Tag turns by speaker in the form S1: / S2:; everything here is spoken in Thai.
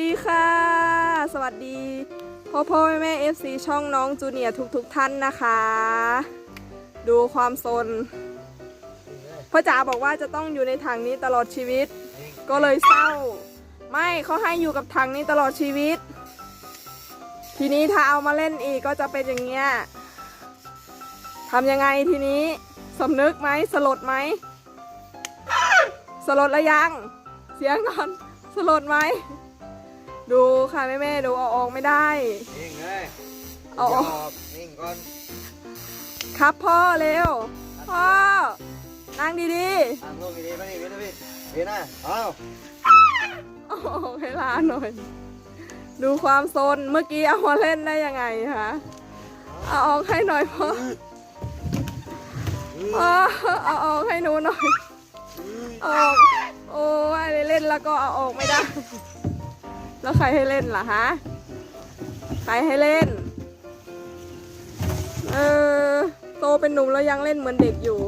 S1: ดีค่ะ สวัสดีพ่อพ่อแม่แม่เอฟซีช่องน้องจูเนียร์ทุกทุกๆท่านนะคะ ดูความซนพ่อจ๋าบอกว่าจะต้องอยู่ในถังนี้ตลอดชีวิต ก็เลยเศร้า ไม่เขาให้อยู่กับถังนี้ตลอดชีวิต ทีนี้ถ้าเอามาเล่นอีกก็จะเป็นอย่างเงี้ยทำยังไงทีนี้สำนึกไหมสลดไหมสลดแล้วยัง เสียงก่อนสลดไหม ดูค่ะแม่แม่ๆดูเอาออกไม่ได้
S2: นิ่งเลย
S1: เอาออก
S2: ย่บนิ่งก่อน
S1: ครับพ่อเร็ว พ่อ นั่งดี
S2: ทำลงดีๆมานี่พี่นะพี่พี่นะเอา
S1: ๆเอาออกให้หลานหน่อย ดูความโซนเมื่อกี้เอามาเล่นได้ยังไงคะเอาออกให้หน่อยพ่อพ่อเอาออกให้หนูหน่อยเอาออกโอ้ยเล่นแล้วก็เอาออกไม่ได้ แล้วใครให้เล่นล่ะฮะ ใครให้เล่น เออ โตเป็นหนุ่มแล้วยังเล่นเหมือนเด็กอยู่